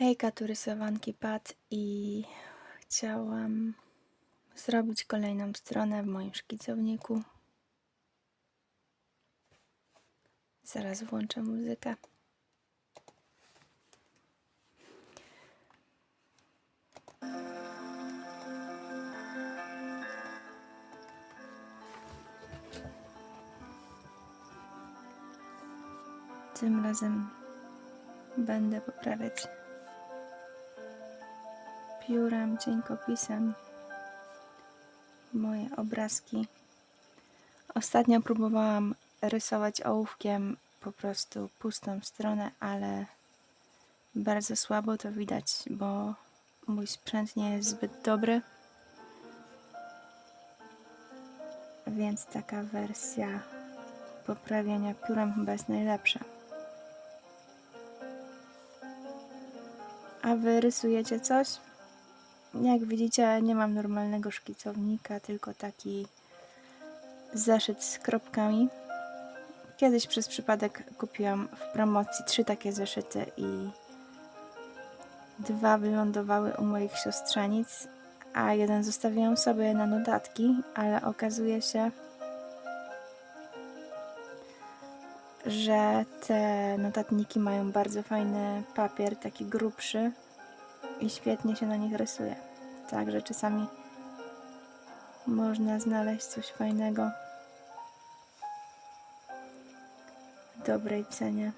Hejka, tu rysowanki Pat i chciałam zrobić kolejną stronę w moim szkicowniku. Zaraz włączę muzykę. Tym razem będę poprawiać piórem, cienkopisem moje obrazki. Ostatnio próbowałam rysować ołówkiem po prostu pustą stronę, ale bardzo słabo to widać, bo mój sprzęt nie jest zbyt dobry. Więc taka wersja poprawiania piórem chyba jest najlepsza. A wy rysujecie coś? Jak widzicie, nie mam normalnego szkicownika, tylko taki zeszyt z kropkami. Kiedyś przez przypadek kupiłam w promocji trzy takie zeszyty i dwa wylądowały u moich siostrzenic, a jeden zostawiłam sobie na notatki, ale okazuje się, że te notatniki mają bardzo fajny papier, taki grubszy i świetnie się na nich rysuje. Także czasami można znaleźć coś fajnego w dobrej cenie.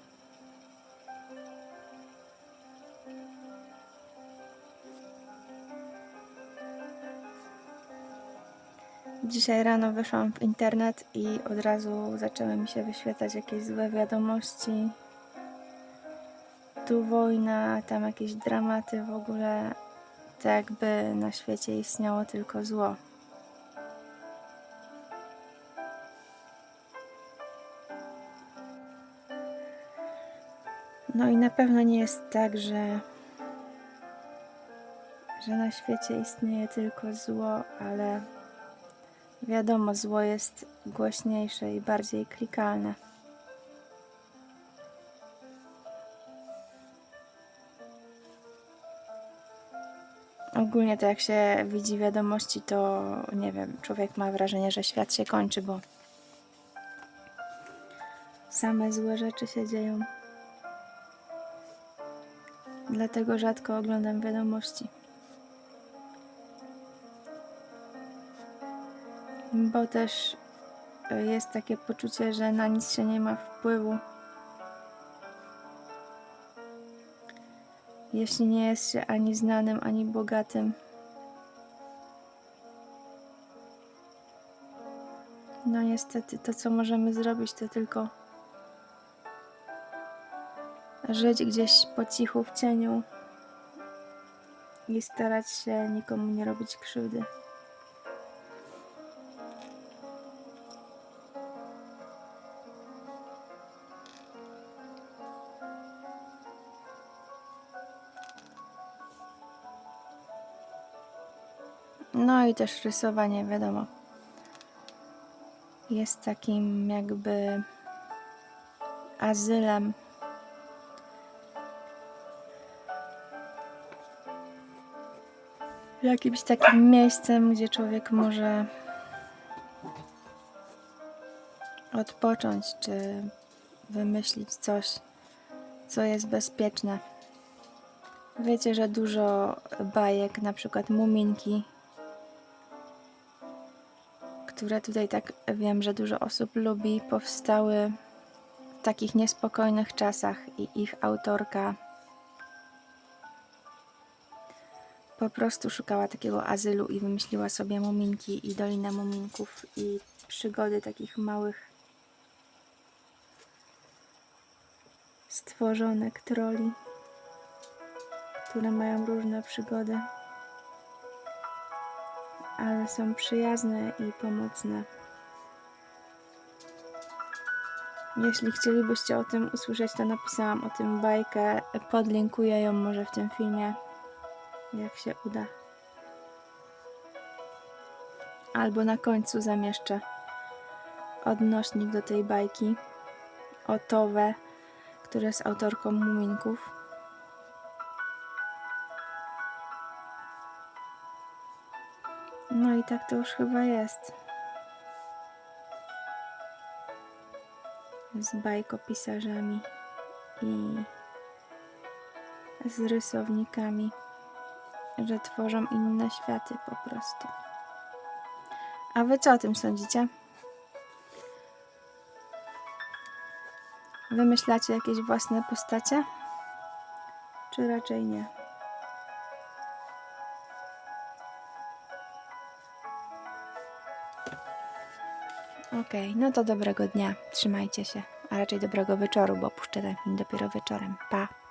Dzisiaj rano weszłam w internet i od razu zaczęły mi się wyświetlać jakieś złe wiadomości. Tu wojna, tam jakieś dramaty w ogóle. Tak jakby na świecie istniało tylko zło. No i na pewno nie jest tak, że, że na świecie istnieje tylko zło, ale wiadomo, zło jest głośniejsze i bardziej klikalne. Ogólnie to jak się widzi wiadomości, to nie wiem, człowiek ma wrażenie, że świat się kończy, bo same złe rzeczy się dzieją. Dlatego rzadko oglądam wiadomości. Bo też y, jest takie poczucie, że na nic się nie ma wpływu. Jeśli nie jest się ani znanym, ani bogatym. No niestety, to co możemy zrobić, to tylko żyć gdzieś po cichu w cieniu i starać się nikomu nie robić krzywdy. No i też rysowanie, wiadomo, jest takim jakby azylem. Jakimś takim miejscem, gdzie człowiek może odpocząć, czy wymyślić coś, co jest bezpieczne. Wiecie, że dużo bajek, na przykład Muminki, które tutaj tak wiem, że dużo osób lubi, powstały w takich niespokojnych czasach i ich autorka po prostu szukała takiego azylu i wymyśliła sobie muminki i Dolinę Muminków i przygody takich małych stworzonek troli, które mają różne przygody ale są przyjazne i pomocne. Jeśli chcielibyście o tym usłyszeć, to napisałam o tym bajkę. Podlinkuję ją może w tym filmie, jak się uda. Albo na końcu zamieszczę odnośnik do tej bajki o Towe, która jest autorką Muminków. No i tak to już chyba jest. Z bajkopisarzami i z rysownikami, że tworzą inne światy po prostu. A wy co o tym sądzicie? Wymyślacie jakieś własne postacie? Czy raczej nie? Okej, no to dobrego dnia. Trzymajcie się. A raczej dobrego wieczoru, bo puszczę ten film dopiero wieczorem. Pa!